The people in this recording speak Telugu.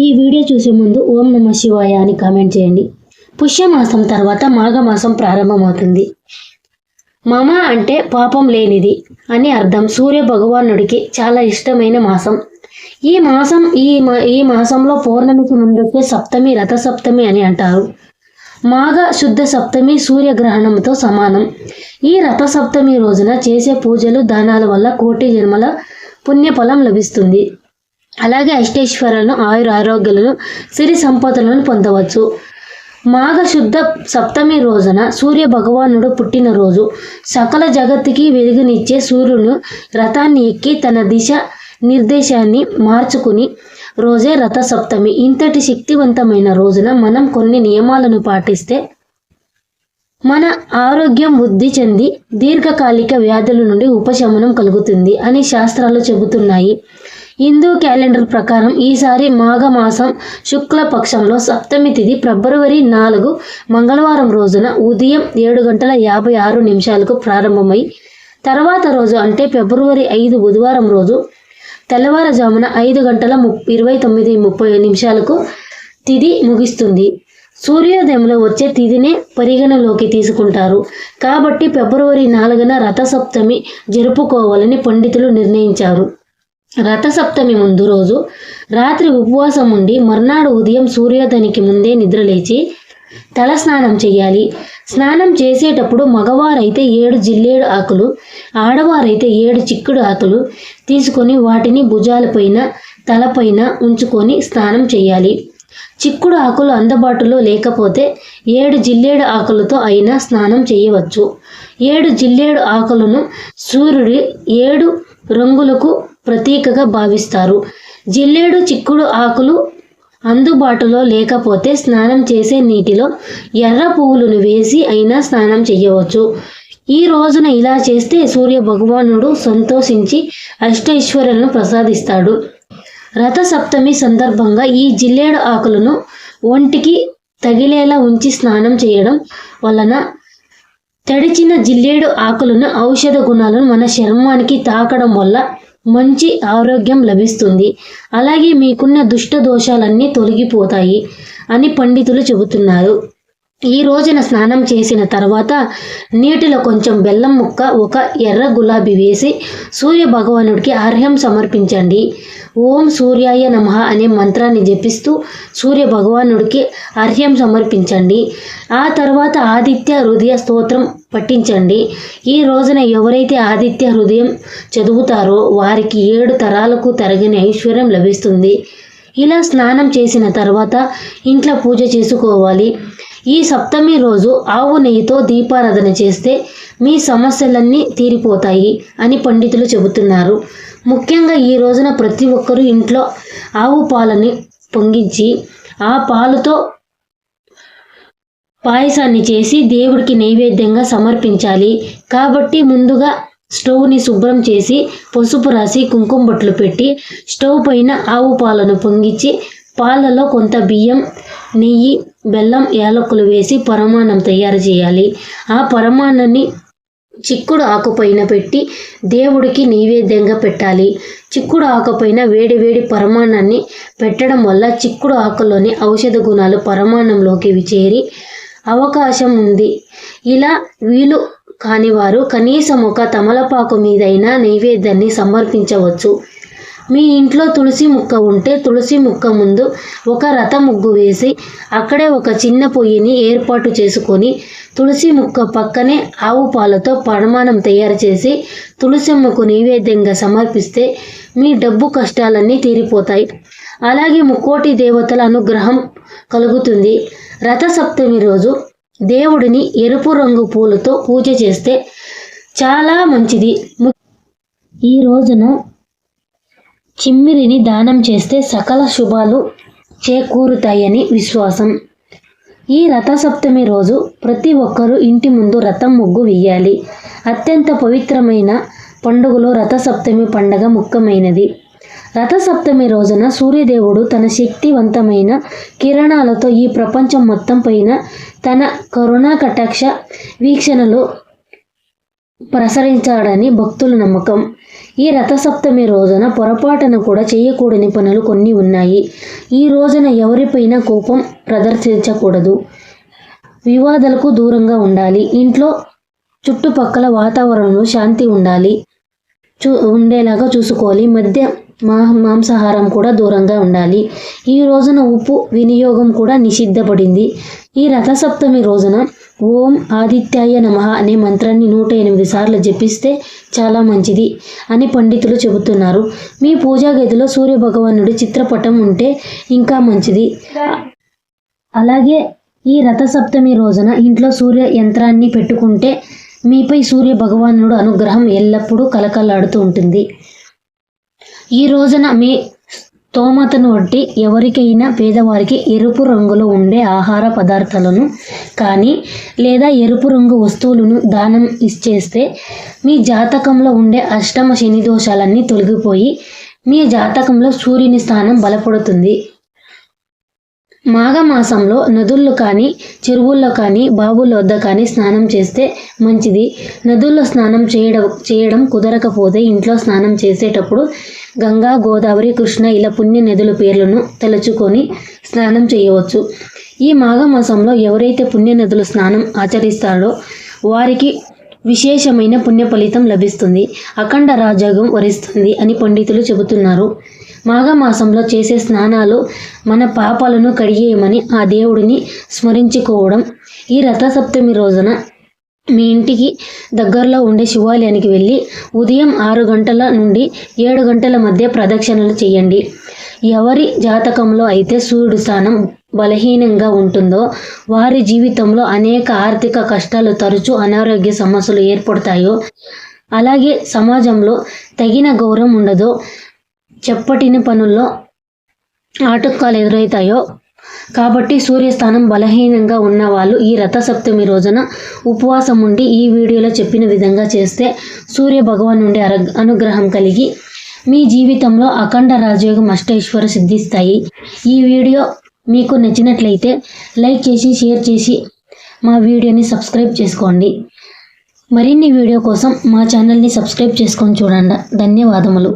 ఈ వీడియో చూసే ముందు ఓం నమ శివాయ అని కామెంట్ చేయండి. పుష్యమాసం తర్వాత మాఘమాసం ప్రారంభమవుతుంది. మమ అంటే పాపం లేనిది అని అర్థం సూర్య భగవానుడికి చాలా ఇష్టమైన మాసం. ఈ మాసం ఈ మా- ఈ మాసంలో పౌర్ణమికి ముందుకే సప్తమి రథ సప్తమి అని అంటారు. మాఘ శుద్ధ సప్తమి సూర్యగ్రహణంతో సమానం. ఈ రథ సప్తమి రోజున చేసే పూజలు దానాల వల్ల కోటి జన్మల పుణ్యఫలం లభిస్తుంది. అలాగే అష్టైశ్వర్యాలను ఆయుర ఆరోగ్యాలను సిరి సంపదలను పొందవచ్చు. మాఘ శుద్ధ సప్తమి రోజున సూర్య భగవానుడు పుట్టినరోజు. సకల జగత్తుకి వెలుగునిచ్చే సూర్యుడు రథాన్ని ఎక్కి తన దిశ నిర్దేశాన్ని మార్చుకుని రోజే రథ సప్తమి ఇంతటి శక్తివంతమైన రోజున మనం కొన్ని నియమాలను పాటిస్తే మన ఆరోగ్యం వృద్ధి చెంది దీర్ఘకాలిక వ్యాధుల నుండి ఉపశమనం కలుగుతుంది అని శాస్త్రాలు చెబుతున్నాయి. హిందూ క్యాలెండర్ ప్రకారం ఈసారి మాఘమాసం శుక్ల పక్షంలో సప్తమి తిథి ఫిబ్రవరి నాలుగు మంగళవారం రోజున ఉదయం ఏడు గంటల యాభై ఆరు నిమిషాలకు ప్రారంభమై తర్వాత రోజు అంటే ఫిబ్రవరి ఐదు బుధవారం రోజు తెల్లవారుజామున ఐదు గంటల ము ఇరవై తొమ్మిది ముప్పై నిమిషాలకు తిథి ముగిస్తుంది. సూర్యోదయంలో వచ్చే తిథినే పరిగణలోకి తీసుకుంటారు. కాబట్టి ఫిబ్రవరి నాలుగున రథసప్తమి జరుపుకోవాలని పండితులు నిర్ణయించారు. రథసప్తమి ముందు రోజు రాత్రి ఉపవాసం ఉండి మర్నాడు ఉదయం సూర్యోదయానికి ముందే నిద్రలేచి తల స్నానం చేయాలి. స్నానం చేసేటప్పుడు మగవారైతే ఏడు జిల్లేడు ఆకులు ఆడవారైతే ఏడు చిక్కుడు ఆకులు తీసుకొని వాటిని భుజాలపైన తలపైన ఉంచుకొని స్నానం చేయాలి. చిక్కుడు ఆకులు అందుబాటులో లేకపోతే ఏడు జిల్లేడు ఆకులతో అయినా స్నానం చేయవచ్చు. ఏడు జిల్లేడు ఆకులను సూర్యుడి ఏడు రంగులకు ప్రతీకగా భావిస్తారు. జిల్లేడు చిక్కుడు ఆకులు అందుబాటులో లేకపోతే స్నానం చేసే నీటిలో ఎర్ర పువ్వులను వేసి అయినా స్నానం చేయవచ్చు ఈ రోజున ఇలా చేస్తే సూర్య భగవానుడు సంతోషించి అష్టైశ్వర్యాలను ప్రసాదిస్తాడు. రథ సప్తమి సందర్భంగా ఈ జిల్లేడు ఆకులను ఒంటికి తగిలేలా ఉంచి స్నానం చేయడం వలన తడిచిన జిల్లేడు ఆకులను ఔషధ గుణాలను మన చర్మానికి తాకడం వల్ల మంచి ఆరోగ్యం లభిస్తుంది. అలాగే మీకున్న దుష్ట దోషాలన్నీ తొలగిపోతాయి అని పండితులు చెబుతున్నారు. ఈ రోజున స్నానం చేసిన తర్వాత నీటిలో కొంచెం బెల్లం ముక్క ఒక ఎర్ర గులాబీ వేసి సూర్య భగవానుడికి అర్హ్యం సమర్పించండి. ఓం సూర్యాయ నమః అనే మంత్రాన్ని జపిస్తూ సూర్య భగవానుడికి అర్హ్యం సమర్పించండి. ఆ తర్వాత ఆదిత్య హృదయ స్తోత్రం పఠించండి. ఈ రోజున ఎవరైతే ఆదిత్య హృదయం చదువుతారో వారికి ఏడు తరాలకు తరగని ఐశ్వర్యం లభిస్తుంది. ఇలా స్నానం చేసిన తర్వాత ఇంట్లో పూజ చేసుకోవాలి. ఈ సప్తమి రోజు ఆవు నెయ్యితో దీపారాధన చేస్తే మీ సమస్యలన్నీ తీరిపోతాయి అని పండితులు చెబుతున్నారు. ముఖ్యంగా ఈ రోజున ప్రతి ఒక్కరూ ఇంట్లో ఆవు పాలని పొంగించి ఆ పాలతో పాయసాన్ని చేసి దేవుడికి నైవేద్యంగా సమర్పించాలి. కాబట్టి ముందుగా స్టవ్ని శుభ్రం చేసి పసుపు రాసి కుంకుమ బొట్లు పెట్టి స్టవ్ పైన ఆవు పాలను పొంగించి పాలలో కొంత బియ్యం నెయ్యి బెల్లం యాలకులు వేసి పరమాన్నం తయారు చేయాలి. ఆ పరమాణాన్ని చిక్కుడు ఆకుపైన పెట్టి దేవుడికి నైవేద్యంగా పెట్టాలి. చిక్కుడు ఆకుపైన వేడి వేడి పరమాణాన్ని పెట్టడం వల్ల చిక్కుడు ఆకులోని ఔషధ గుణాలు పరమాన్నంలోకి చేరి అవకాశం ఉంది. ఇలా వీలు కానివారు కనీసం ఒక తమలపాకు మీదైనా నైవేద్యాన్ని సమర్పించవచ్చు. మీ ఇంట్లో తులసి ముక్క ఉంటే తులసి ముక్క ముందు ఒక రథ ముగ్గు వేసి అక్కడే ఒక చిన్న పొయ్యిని ఏర్పాటు చేసుకొని తులసి ముక్క పక్కనే ఆవు పాలతో పరమాణం తయారు చేసి తులసమ్మకు నైవేద్యంగా సమర్పిస్తే మీ డబ్బు కష్టాలన్నీ తీరిపోతాయి. అలాగే ముక్కోటి దేవతల అనుగ్రహం కలుగుతుంది. రథ సప్తమి రోజు దేవుడిని ఎరుపు రంగు పూలతో పూజ చేస్తే చాలా మంచిది. ము- ఈ రోజున చిమ్మిరిని దానం చేస్తే సకల శుభాలు చేకూరుతాయని విశ్వాసం. ఈ రథసప్తమి రోజు ప్రతి ఒక్కరూ ఇంటి ముందు రథం ముగ్గు వేయాలి అత్యంత పవిత్రమైన పండుగలో రథసప్తమి పండగ ముఖ్యమైనది. రథసప్తమి రోజున సూర్యదేవుడు తన శక్తివంతమైన కిరణాలతో ఈ ప్రపంచం మొత్తం పైన తన కరుణా కటాక్ష వీక్షణలో ప్రసరించాడని భక్తుల నమ్మకం. ఈ రథసప్తమి రోజున పొరపాటున కూడా చేయకూడని పనులు కొన్ని ఉన్నాయి. ఈ రోజున ఎవరిపైన కోపం ప్రదర్శించకూడదు. వివాదాలకు దూరంగా ఉండాలి. ఇంట్లో చుట్టుపక్కల వాతావరణంలో శాంతి ఉండాలి. చూ ఉండేలాగా చూసుకోవాలి. మధ్య మాంసాహారం కూడా దూరంగా ఉండాలి. ఈ రోజున ఉప్పు వినియోగం కూడా నిషిద్ధపడింది. ఈ రథసప్తమి రోజున ఓం ఆదిత్యాయ నమః అనే మంత్రాన్ని నూట ఎనిమిది సార్లు జపిస్తే చాలా మంచిది అని పండితులు చెబుతున్నారు. మీ పూజా గదిలో సూర్య భగవానుడి చిత్రపటం ఉంటే ఇంకా మంచిది. అలాగే ఈ రథసప్తమి రోజున ఇంట్లో సూర్య యంత్రాన్ని పెట్టుకుంటే మీపై సూర్య భగవానుడు అనుగ్రహం ఎల్లప్పుడూ కలకలాడుతూ ఉంటుంది. ఈ రోజున మీ స్తోమతను బట్టి ఎవరికైనా పేదవారికి ఎరుపు రంగులో ఉండే ఆహార పదార్థాలను కానీ లేదా ఎరుపు రంగు వస్తువులను దానం ఇచ్చేస్తే మీ జాతకంలో ఉండే అష్టమ శని దోషాలన్నీ తొలగిపోయి మీ జాతకంలో సూర్యుని స్థానం బలపడుతుంది. మాఘమాసంలో నదుల్లో కానీ చెరువుల్లో కానీ బావుల వద్ద కానీ స్నానం చేస్తే మంచిది. నదుల్లో స్నానం చేయడం చేయడం కుదరకపోతే ఇంట్లో స్నానం చేసేటప్పుడు గంగా గోదావరి కృష్ణ ఇలా పుణ్య నదుల పేర్లను తలుచుకొని స్నానం చేయవచ్చు. ఈ మాఘమాసంలో ఎవరైతే పుణ్య నదులు స్నానం ఆచరిస్తారో వారికి విశేషమైన పుణ్య ఫలితం లభిస్తుంది. అఖండ రాజయోగం వరిస్తుంది అని పండితులు చెబుతున్నారు. మాఘమాసంలో చేసే స్నానాలు మన పాపాలను కడిగేయమని ఆ దేవుడిని స్మరించుకోవడం. ఈ రథసప్తమి రోజున మీ ఇంటికి దగ్గరలో ఉండే శివాలయానికి వెళ్ళి ఉదయం ఆరు గంటల నుండి ఏడు గంటల మధ్య ప్రదక్షిణలు చేయండి. ఎవరి జాతకంలో అయితే సూర్యుడు స్థానం బలహీనంగా ఉంటుందో వారి జీవితంలో అనేక ఆర్థిక కష్టాలు తరచూ అనారోగ్య సమస్యలు ఏర్పడతాయో అలాగే సమాజంలో తగిన గౌరవం ఉండదో చెప్పటిని పనుల్లో ఆటంకాలు ఎదురవుతాయో కాబట్టి సూర్యస్థానం బలహీనంగా ఉన్న వాళ్ళు ఈ రథసప్తమి రోజున ఉపవాసం ఉండి ఈ వీడియోలో చెప్పిన విధంగా చేస్తే సూర్య భగవాన్ నుండి అర అనుగ్రహం కలిగి మీ జీవితంలో అఖండ రాజయోగం అష్టైశ్వర సిద్ధిస్తాయి. ఈ వీడియో మీకు నచ్చినట్లయితే లైక్ చేసి షేర్ చేసి మా వీడియోని సబ్స్క్రైబ్ చేసుకోండి. మరిన్ని వీడియో కోసం మా ఛానల్ని సబ్స్క్రైబ్ చేసుకొని చూడండి. ధన్యవాదములు.